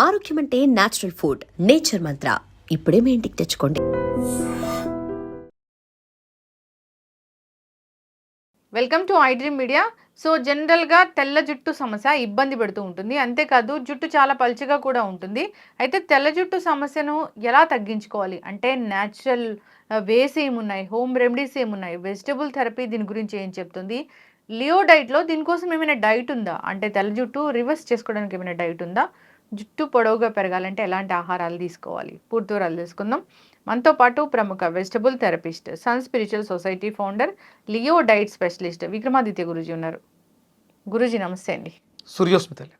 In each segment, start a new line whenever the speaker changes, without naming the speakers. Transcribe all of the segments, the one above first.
ఆరోగ్యం అంటే natural food nature మంత్ర ఇప్పుడే మీ ఇంటికి తెచ్చుకోండి.
Welcome to iDream media so జనరల్గా తెల్ల జుట్టు సమస్య ఇబ్బంది పెడుతూ ఉంటుంది. అంతేకాదు జుట్టు చాలా పలుచగా కూడా ఉంటుంది. అయితే తెల్ల జుట్టు సమస్యను ఎలా తగ్గించుకోవాలి? అంటే న్యాచురల్ వేస్ ఏమున్నాయి హోమ్ రెమెడీస్ ఏమున్నాయి వెజిటబుల్ థెరపీ దీని గురించి ఏం చెప్తుంది? లియో డైట్లో దీనికోసం ఏమైనా డైట్ ఉందా? అంటే తెల్ల జుట్టు రివర్స్ చేసుకోవడానికి ఏమైనా డైట్ ఉందా? జుట్టు పొడవుగా పెరగాలంటే ఎలాంటి ఆహారాలు తీసుకోవాలి? పూర్తి వివరాలు తెలుసుకుందాం. మనతో పాటు ప్రముఖ vegetable therapist Sun Spiritual Society founder Leo diet specialist Vikramaditya Guruji ఉన్నారు. గురుజీ నమస్తే అండి.
సూర్యోస్మితల్లి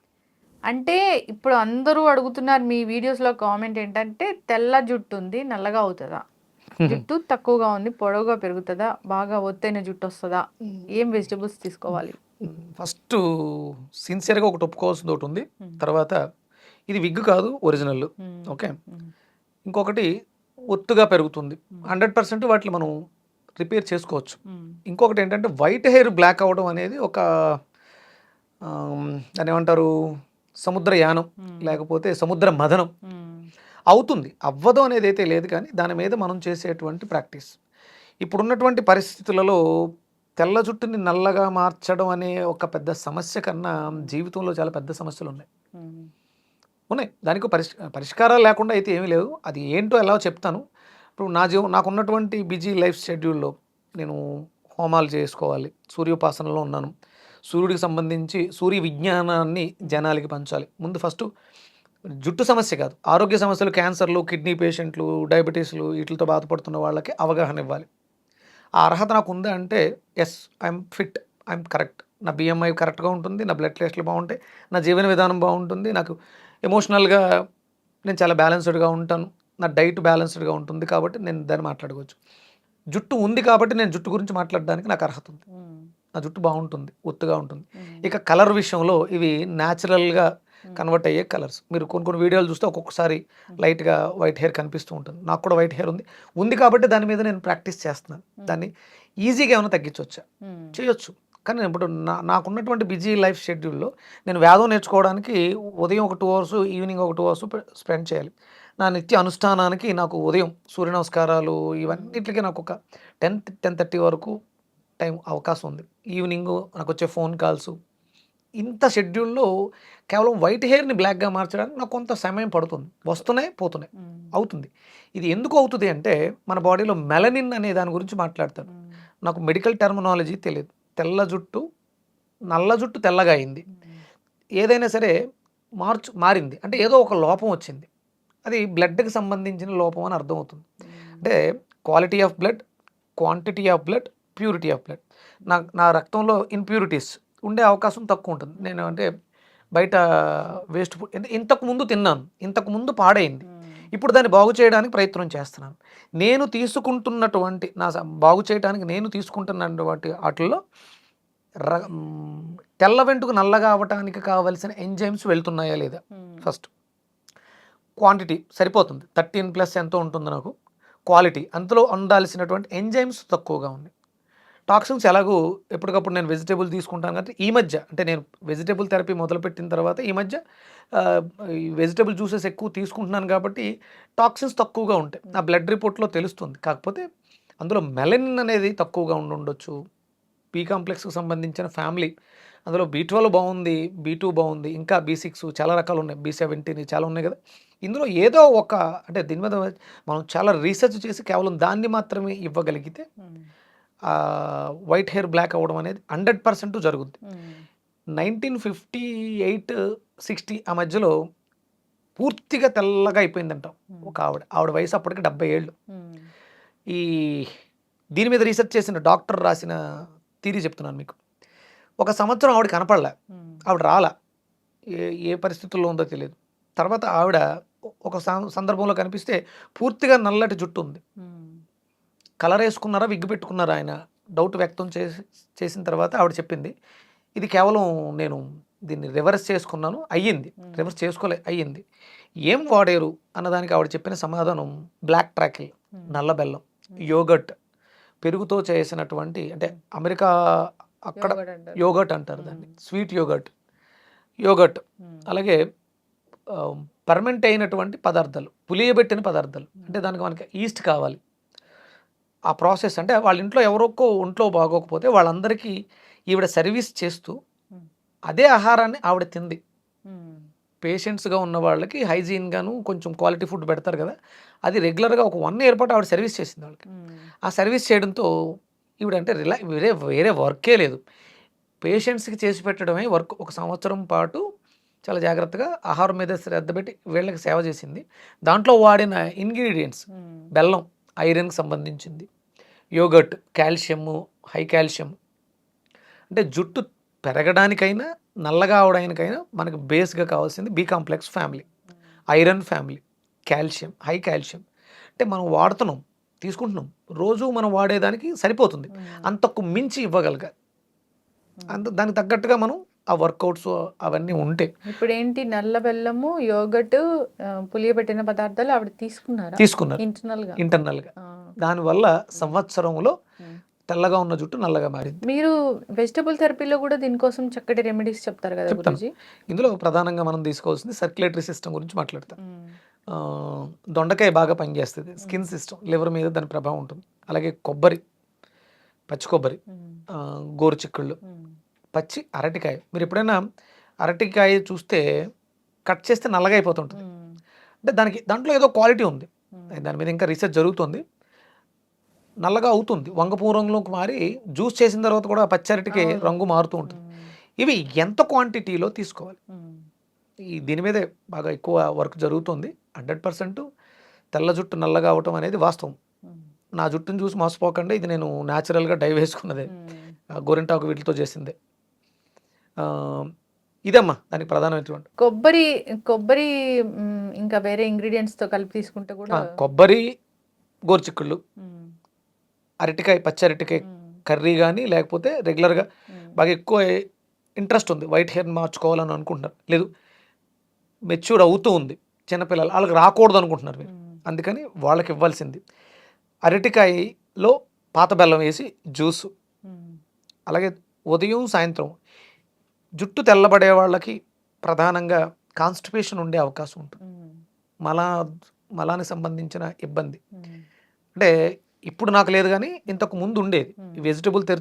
అంటే ఇప్పుడు అందరూ అడుగుతున్నారు మీ వీడియోస్లో కామెంట్ ఏంటంటే తెల్ల జుట్టు ఉంది నల్లగా అవుతుందా? జుట్టు తక్కువగా ఉంది పొడవుగా పెరుగుతుందా? బాగా ఒత్తైన జుట్టు వస్తుందా? ఏం వెజిటబుల్స్ తీసుకోవాలి?
ఫస్ట్ సిన్సియర్గా ఒకటి ఒప్పుకోవాల్సింది ఒకటి ఉంది. తర్వాత ఇది విగ్ కాదు ఒరిజినల్. ఓకే. ఇంకొకటి ఒత్తుగా పెరుగుతుంది. హండ్రెడ్ పర్సెంట్ వాటిని మనం రిపేర్ చేసుకోవచ్చు. ఇంకొకటి ఏంటంటే వైట్ హెయిర్ బ్లాక్ అవ్వడం అనేది ఒక దాన్ని ఏమంటారు సముద్ర యానం. లేకపోతే సముద్ర మదనం. అవుతుంది అవ్వదు అనేది అయితే లేదు కానీ దాని మీద మనం చేసేటువంటి ప్రాక్టీస్ ఇప్పుడున్నటువంటి పరిస్థితులలో తెల్ల జుట్టుని నల్లగా మార్చడం అనే ఒక పెద్ద సమస్య కన్నా జీవితంలో చాలా పెద్ద సమస్యలు ఉన్నాయి. ఉన్నాయి. దానికి పరిష్ పరిష్కారాలు లేకుండా అయితే ఏమీ లేవు అది ఏంటో ఎలా చెప్తాను. ఇప్పుడు నా జీవ నాకు ఉన్నటువంటి బిజీ లైఫ్ షెడ్యూల్లో నేను హోమాలు చేసుకోవాలి. సూర్యోపాసనలో ఉన్నాను. సూర్యుడికి సంబంధించి సూర్య విజ్ఞానాన్ని జనాలకి పంచాలి. ముందు ఫస్ట్ జుట్టు సమస్య కాదు. ఆరోగ్య సమస్యలు క్యాన్సర్లు కిడ్నీ పేషెంట్లు డయాబెటీస్లు వీటితో బాధపడుతున్న వాళ్ళకి అవగాహన ఇవ్వాలి. ఆ అర్హత నాకు ఉందా అంటే yes I'm fit I'm correct నా బిఎంఐ కరెక్ట్గా ఉంటుంది నా బ్లడ్ టెస్ట్లు బాగుంటాయి నా జీవన విధానం బాగుంటుంది నాకు ఎమోషనల్గా నేను చాలా బ్యాలెన్స్డ్గా ఉంటాను. నా డైట్ బ్యాలెన్స్డ్గా ఉంటుంది కాబట్టి నేను దాన్ని మాట్లాడుకోవచ్చు. జుట్టు ఉంది కాబట్టి నేను జుట్టు గురించి మాట్లాడడానికి నాకు అర్హత ఉంది. నా జుట్టు బాగుంటుంది ఒత్తుగా ఉంటుంది. ఇక కలర్ విషయంలో ఇవి న్యాచురల్గా కన్వర్ట్ అయ్యే కలర్స్. మీరు కొన్ని కొన్ని వీడియోలు చూస్తే ఒక్కొక్కసారి లైట్గా వైట్ హెయిర్ కనిపిస్తూ ఉంటుంది. నాకు కూడా వైట్ హెయిర్ ఉంది. ఉంది కాబట్టి దాని మీద నేను ప్రాక్టీస్ చేస్తున్నాను. దాన్ని ఈజీగా ఏమైనా తగ్గించవచ్చా. చేయొచ్చు. కానీ ఇప్పుడు నా నాకున్నటువంటి బిజీ లైఫ్ షెడ్యూల్లో నేను వేదం నేర్చుకోవడానికి ఉదయం ఒక టూ అవర్స్ ఈవినింగ్ ఒక టూ అవర్స్ స్పెండ్ చేయాలి. నా నిత్య అనుష్ఠానానికి నాకు ఉదయం సూర్య నమస్కారాలు ఇవన్నిటికీ నాకు ఒక టెన్ టెన్ థర్టీ వరకు టైం అవకాశం ఉంది. ఈవినింగ్ నాకు వచ్చే ఫోన్ కాల్స్. ఇంత షెడ్యూల్లో కేవలం వైట్ హెయిర్ని బ్లాక్గా మార్చడానికి నాకు కొంత సమయం పడుతుంది. వస్తున్నాయి పోతున్నాయి. అవుతుంది. ఇది ఎందుకు అవుతుంది అంటే మన బాడీలో మెలనిన్ అనే దాని గురించి మాట్లాడతాను. నాకు మెడికల్ టెర్మినాలజీ తెలియదు. తెల్ల జుట్టు నల్ల జుట్టు తెల్లగా అయింది. ఏదైనా సరే మార్చు మారింది. అంటే ఏదో ఒక లోపం వచ్చింది. అది బ్లడ్కి సంబంధించిన లోపం అని అర్థమవుతుంది. అంటే quality of blood quantity of blood purity of blood. నా నా రక్తంలో ఇన్ప్యూరిటీస్ ఉండే అవకాశం తక్కువ ఉంటుంది. నేను అంటే బయట వేస్ట్ ఫుడ్ ఇంతకు ముందు తిన్నాను. ఇంతకు ముందు పాడైంది. ఇప్పుడు దాన్ని బాగు చేయడానికి ప్రయత్నం చేస్తున్నాను. నేను తీసుకుంటున్నటువంటి నా బాగు చేయడానికి నేను తీసుకుంటున్నటువంటి వాటిల్లో తెల్ల వెంటుకు నల్లగా అవ్వటానికి కావలసిన ఎంజైమ్స్ వెళ్తున్నాయా లేదా. ఫస్ట్. క్వాంటిటీ సరిపోతుంది. థర్టీన్ ప్లస్ ఎంతో ఉంటుంది నాకు. క్వాలిటీ. అందులో ఉండాల్సినటువంటి ఎంజైమ్స్ తక్కువగా ఉన్నాయి. టాక్సిన్స్ ఎలాగో ఎప్పటికప్పుడు నేను వెజిటేబుల్ తీసుకుంటాను కాబట్టి ఈ మధ్య అంటే నేను వెజిటేబుల్ థెరపీ మొదలుపెట్టిన తర్వాత ఈ మధ్య వెజిటేబుల్ జ్యూసెస్ ఎక్కువ తీసుకుంటున్నాను కాబట్టి టాక్సిన్స్ తక్కువగా ఉంటాయి. నా బ్లడ్ రిపోర్ట్లో తెలుస్తుంది. కాకపోతే అందులో మెలనిన్ అనేది తక్కువగా ఉండి ఉండొచ్చు. బీ కాంప్లెక్స్కి సంబంధించిన ఫ్యామిలీ అందులో బీ ట్వెల్వ్ బాగుంది బీ టూ బాగుంది ఇంకా బీ సిక్స్ చాలా రకాలు ఉన్నాయి. బీ సెవెంటీన్ చాలా ఉన్నాయి కదా. ఇందులో ఏదో ఒక అంటే దీని మీద మనం చాలా రీసెర్చ్ చేసి కేవలం దాన్ని మాత్రమే ఇవ్వగలిగితే వైట్ హెయిర్ బ్లాక్ అవ్వడం అనేది హండ్రెడ్ పర్సెంట్ జరుగుద్ది. నైన్టీన్ ఫిఫ్టీ ఎయిట్ సిక్స్టీ ఆ మధ్యలో పూర్తిగా తెల్లగా అయిపోయిందంట ఒక ఆవిడ. ఆవిడ వయసు అప్పటికి డెబ్బై ఏళ్ళు. ఈ దీని మీద రీసెర్చ్ చేసిన డాక్టర్ రాసిన తీరి చెప్తున్నాను మీకు. ఒక సంవత్సరం ఆవిడ కనపడలే. ఆవిడ రాలా. ఏ ఏ పరిస్థితుల్లో ఉందో తెలియదు. తర్వాత ఆవిడ ఒక సందర్భంలో కనిపిస్తే పూర్తిగా నల్లటి జుట్టు ఉంది. కలర్ వేసుకున్నారా విగ్గు పెట్టుకున్నారా ఆయన డౌట్ వ్యక్తం చేసి చేసిన తర్వాత ఆవిడ చెప్పింది ఇది కేవలం నేను దీన్ని రివర్స్ చేసుకున్నాను అయ్యింది. రివర్స్ చేసుకోలే అయ్యింది ఏం వాడారు అన్నదానికి ఆవిడ చెప్పిన సమాధానం బ్లాక్ ట్రాకిల్. నల్ల బెల్లం. యోగట్ పెరుగుతో చేసినటువంటి అంటే అమెరికా అక్కడ
యోగట్ అంటారు.
దాన్ని. Sweet yoghurt yoghurt. అలాగే పర్మనెంట్ అయినటువంటి పదార్థాలు పులియబెట్టిన పదార్థాలు అంటే దానికి మనకి ఈస్ట్ కావాలి ఆ ప్రాసెస్ అంటే వాళ్ళ ఇంట్లో ఎవరొక్కో ఒంట్లో బాగోకపోతే వాళ్ళందరికీ ఈవిడ సర్వీస్ చేస్తూ. అదే ఆహారాన్ని ఆవిడ తింది. పేషెంట్స్గా ఉన్న వాళ్ళకి హైజీన్గాను కొంచెం క్వాలిటీ ఫుడ్ పెడతారు కదా అది రెగ్యులర్గా ఒక వన్ ఇయర్ పాటు ఆవిడ సర్వీస్ చేసింది వాళ్ళకి. ఆ సర్వీస్ చేయడంతో ఈవిడ అంటే రిలా వేరే వేరే వర్కే లేదు. పేషెంట్స్కి చేసి పెట్టడమే వర్క్. ఒక సంవత్సరం పాటు చాలా జాగ్రత్తగా ఆహారం మీద శ్రద్ధ పెట్టి వీళ్ళకి సేవ చేసింది. దాంట్లో వాడిన ఇంగ్రీడియంట్స్ బెల్లం. ఐరన్కి సంబంధించింది. Yoghurt calcium high calcium. అంటే జుట్టు పెరగడానికైనా నల్లగా అవడానికైనా మనకు బేస్గా కావాల్సింది B complex family. Iron family calcium high calcium. అంటే మనం వాడుతున్నాం తీసుకుంటున్నాం. రోజు మనం వాడేదానికి సరిపోతుంది. అంతకు మించి ఇవ్వగలగాలి. అంత దానికి తగ్గట్టుగా మనం ఆ వర్కౌట్స్ అవన్నీ ఉంటే.
ఇప్పుడు ఏంటి నల్ల బెల్లము యోగట్ పులియబెట్టిన పదార్థాలు ఆవిడ తీసుకున్నారా?
తీసుకున్నారు.
ఇంటర్నల్గా
ఇంటర్నల్గా.
ఆ.
దానివల్ల సంవత్సరంలో. తెల్లగా ఉన్న జుట్టు నల్లగా మారింది.
మీరు వెజిటబుల్ థెరపీలో కూడా దీనికోసం చక్కటి రెమెడీస్ చెప్తారు కదా. గురుజీ?
ఇందులో ప్రధానంగా మనం తీసుకోవాల్సింది సర్క్యులేటరీ సిస్టమ్ గురించి మాట్లాడతాం దొండకాయ బాగా పనిచేస్తుంది. స్కిన్ సిస్టమ్ లివర్ మీద దాని ప్రభావం ఉంటుంది. అలాగే కొబ్బరి పచ్చి కొబ్బరి ఆ, గోరు చిక్కుళ్ళు పచ్చి అరటికాయ. మీరు ఎప్పుడైనా అరటికాయ చూస్తే కట్ చేస్తే నల్లగా అయిపోతుంటుంది. అంటే దానికి దాంట్లో ఏదో క్వాలిటీ ఉంది. దాని మీద ఇంకా రీసెర్చ్ జరుగుతుంది. నల్లగా అవుతుంది. వంగపూ రంగులోకి మారి జ్యూస్ చేసిన తర్వాత కూడా ఆ పచ్చి అరటికాయ
అవును.
రంగు మారుతూ ఉంటుంది. ఇవి ఎంత క్వాంటిటీలో తీసుకోవాలి? ఈ దీని మీదే బాగా ఎక్కువ వర్క్ జరుగుతుంది. హండ్రెడ్ పర్సెంట్ తెల్ల జుట్టు నల్లగా అవటం అనేది వాస్తవం. నా జుట్టును చూసి మోసపోకండి. ఇది నేను న్యాచురల్గా డై వేసుకున్నదే. గోరింటాకు వీటితో చేసిందే. ఇదమ్మా దానికి ప్రధానమైనటువంటి.
కొబ్బరి కొబ్బరి ఇంకా వేరే ఇంగ్రీడియంట్స్తో కలిపి తీసుకుంటే కూడా
కొబ్బరి గోరుచిక్కుళ్ళు అరటికాయ పచ్చి అరటికాయ కర్రీ కానీ లేకపోతే రెగ్యులర్గా బాగా ఎక్కువ ఇంట్రెస్ట్ ఉంది. వైట్ హెయిర్ మార్చుకోవాలని అనుకుంటున్నారు. లేదు మెచ్యూర్ అవుతూ ఉంది. చిన్నపిల్లలు వాళ్ళకి రాకూడదు అనుకుంటున్నారు మీరు. అందుకని వాళ్ళకి ఇవ్వాల్సింది అరటికాయలో పాత బెల్లం వేసి జ్యూసు. అలాగే ఉదయం సాయంత్రం జుట్టు తెల్లబడే వాళ్ళకి ప్రధానంగా కాన్స్టిపేషన్ ఉండే అవకాశం ఉంటుంది. మలా మలానికి సంబంధించిన ఇబ్బంది. అంటే ఇప్పుడు నాకు లేదు కానీ ఇంతకు ముందు ఉండేది. వెజిటబుల్ తెర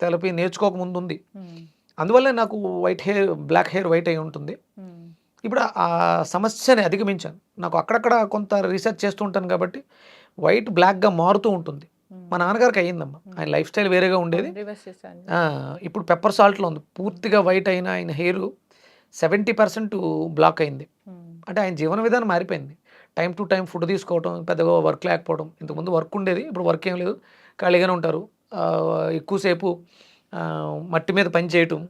తెరపి నేర్చుకోక ముందు ఉంది. అందువల్లే నాకు white hair black hair white అయి ఉంటుంది. ఇప్పుడు ఆ సమస్యని అధిగమించాను. నాకు అక్కడక్కడ కొంత రీసెర్చ్ చేస్తూ ఉంటాను కాబట్టి వైట్ బ్లాక్గా మారుతూ ఉంటుంది.
మ్.
నాన్నగారికి అయ్యిందమ్మా. ఆయన లైఫ్ స్టైల్ వేరేగా ఉండేది. ఇప్పుడు పెప్పర్ సాల్ట్లో ఉంది. పూర్తిగా వైట్ అయిన ఆయన హెయిర్ సెవెంటీ పర్సెంట్ బ్లాక్ అయింది. అంటే ఆయన జీవన విధానం మారిపోయింది. టైం టు టైం ఫుడ్ తీసుకోవడం పెద్దగా వర్క్ లేకపోవడం ఇంతకుముందు వర్క్ ఉండేది ఇప్పుడు వర్క్ ఏం లేదు. ఖాళీగానే ఉంటారు. ఎక్కువసేపు మట్టి మీద పని చేయటం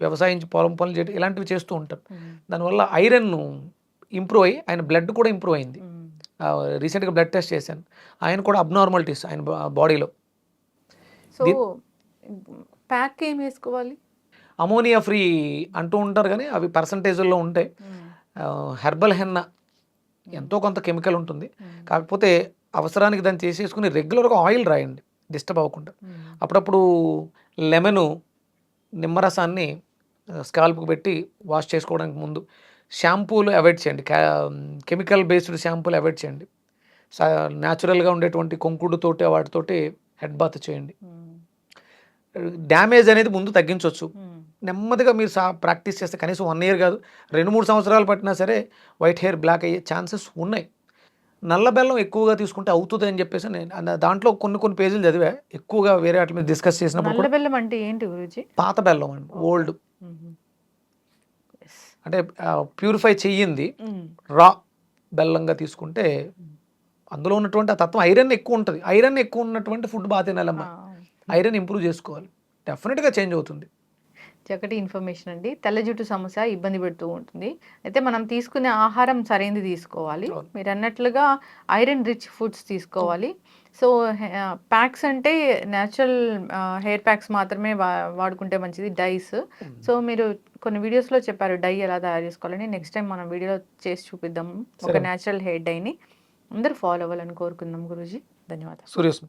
వ్యవసాయం పొలం పనులు చేయటం ఇలాంటివి చేస్తూ ఉంటారు. దానివల్ల ఐరన్ ఇంప్రూవ్ అయ్యి ఆయన బ్లడ్ కూడా ఇంప్రూవ్ అయింది. రీసెంట్గా బ్లడ్ టెస్ట్ చేశాను. ఆయన కూడా అబ్నార్మాలిటీస్ ఆయన బాడీలో
సో ప్యాక్ ఏం వేసుకోవాలి?
అమోనియా ఫ్రీ అంటూ ఉంటారు కానీ అవి పర్సంటేజ్లో ఉంటాయి. హెర్బల్ హెన్న ఎంతో కొంత కెమికల్ ఉంటుంది.
మ్,
కాకపోతే అవసరానికి దాన్ని చేసేసుకుని రెగ్యులర్గా ఆయిల్ రాయండి డిస్టర్బ్ అవ్వకుండా. అప్పుడప్పుడు లెమను నిమ్మరసాన్ని స్కాల్ప్కి పెట్టి వాష్ చేసుకోవడానికి ముందు షాంపూలు అవాయిడ్ చేయండి. కెమికల్ బేస్డ్ షాంపూలు అవాయిడ్ చేయండి. న్యాచురల్గా ఉండేటువంటి కొంకుడుతోటి వాటితోటి హెడ్ బాత్ చేయండి. డ్యామేజ్ అనేది ముందు తగ్గించవచ్చు. నెమ్మదిగా మీరు సా ప్రాక్టీస్ చేస్తే కనీసం వన్ ఇయర్ కాదు రెండు మూడు సంవత్సరాలు పట్టినా సరే వైట్ హెయిర్ బ్లాక్ అయ్యే ఛాన్సెస్ ఉన్నాయి. నల్ల బెల్లం ఎక్కువగా తీసుకుంటే అవుతుంది అని చెప్పేసి నేను దాంట్లో కొన్ని కొన్ని పేజీలు చదివా. ఎక్కువగా వేరే వాటి మీద డిస్కస్ చేసినప్పుడు
బెల్లం అంటే ఏంటి
పాత బెల్లం అండి ఓల్డ్. అంటే ప్యూరిఫై చెయ్యింది. రా బెల్లంగా తీసుకుంటే అందులో ఉన్నటువంటి ఆ తత్వం ఐరన్ ఎక్కువ ఉంటుంది. ఐరన్ ఎక్కువ ఉన్నటువంటి ఫుడ్ బాగా తినాలమ్మా. ఐరన్ ఇంప్రూవ్ చేసుకోవాలి. డెఫినెట్గా చేంజ్ అవుతుంది.
చక్కటి ఇన్ఫర్మేషన్ అండి. తెల్ల జుట్టు సమస్య ఇబ్బంది పెడుతూ ఉంటుంది. అయితే మనం తీసుకునే ఆహారం సరైనది తీసుకోవాలి. మీరు అన్నట్లుగా ఐరన్ రిచ్ ఫుడ్స్ తీసుకోవాలి. సో ప్యాక్స్ అంటే న్యాచురల్ హెయిర్ ప్యాక్స్ మాత్రమే వా- వాడుకుంటే మంచిది. డైస్ సో మీరు కొన్ని వీడియోస్లో చెప్పారు డై ఎలా తయారు చేసుకోవాలని. నెక్స్ట్ టైం మనం వీడియో చేసి చూపిద్దాం. ఒక. న్యాచురల్ హెయిర్ డైని అందరూ ఫాలో అవ్వాలని కోరుకుందాం గురూజీ. ధన్యవాదాలు.
సూర్యోస్మి